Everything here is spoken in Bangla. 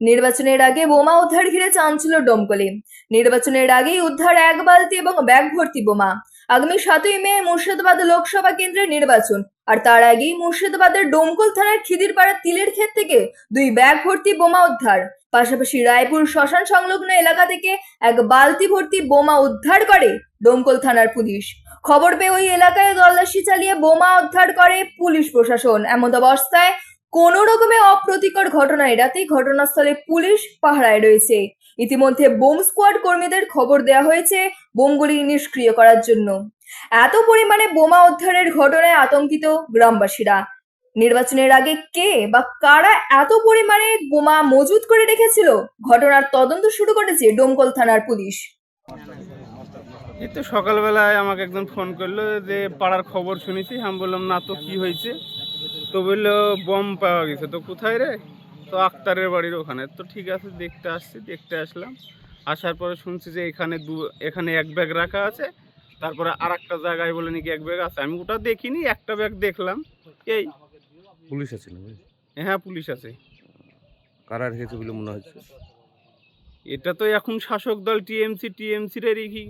নির্বাচনের আগে বোমা উদ্ধার ঘিরে চাঞ্চল্য ডোমকলে। নির্বাচনের আগেই উদ্ধার এক বালতি এবং ব্যাগ ভর্তি বোমা। আগামী সাতই মে মুর্শিদাবাদ লোকসভা কেন্দ্রের নির্বাচন। আর তার আগেই মুর্শিদাবাদের ডোমকল থানার খিদিরপাড়া তিলের ক্ষেত থেকে দুই ব্যাগ ভর্তি বোমা উদ্ধার। পাশাপাশি রায়পুর শ্মশান সংলগ্ন এলাকা থেকে এক বালতি ভর্তি বোমা উদ্ধার করে ডোমকল থানার পুলিশ। খবর পেয়ে ওই এলাকায় তল্লাশি চালিয়ে বোমা উদ্ধার করে পুলিশ প্রশাসন। এমন অবস্থায় কোনো রকমে অপ্রতিকর ঘটনা এড়াতেই ঘটনাস্থলে পুলিশ পাহারায় রয়েছে। ইতিমধ্যে বোম স্কোয়াড কর্মীদের খবর দেওয়া হয়েছে বোমগুলি নিষ্ক্রিয় করার জন্য। এত পরিমাণে বোমা উদ্ধারের ঘটনায় আতঙ্কিত গ্রামবাসীরা। নির্বাচনের আগে কে বা কারা এত পরিমাণে বোমা মজুত করে রেখেছিল? ঘটনার তদন্ত শুরু করেছে ডোমকল থানার পুলিশ। এই তো সকালবেলায় আমাকে একজন ফোন করল যে পাড়ার খবর শুনেছি। আমি বললাম, না তো, কি হয়েছে? তো বলল বম পাওয়া গেছে। তো কোথায় রে? তো আক্তারের বাড়ির ওখানে। তো ঠিক আছে দেখতে আসছি দেখতে আসলাম। আসার পরে শুনছি যে এখানে দু এখানে এক ব্যাগ রাখা আছে। তারপরে আর একটা জায়গায় বলে নাকি এক ব্যাগ আছে। আমি ওটা দেখিনি একটা ব্যাগ দেখলাম। এই। পুলিশ আছে না হ্যাঁ পুলিশ আছে। কারা রেখেছে বলে মনে হচ্ছে? এটা তো এখন শাসক দল টিএমসি টিএমসি রে রেখে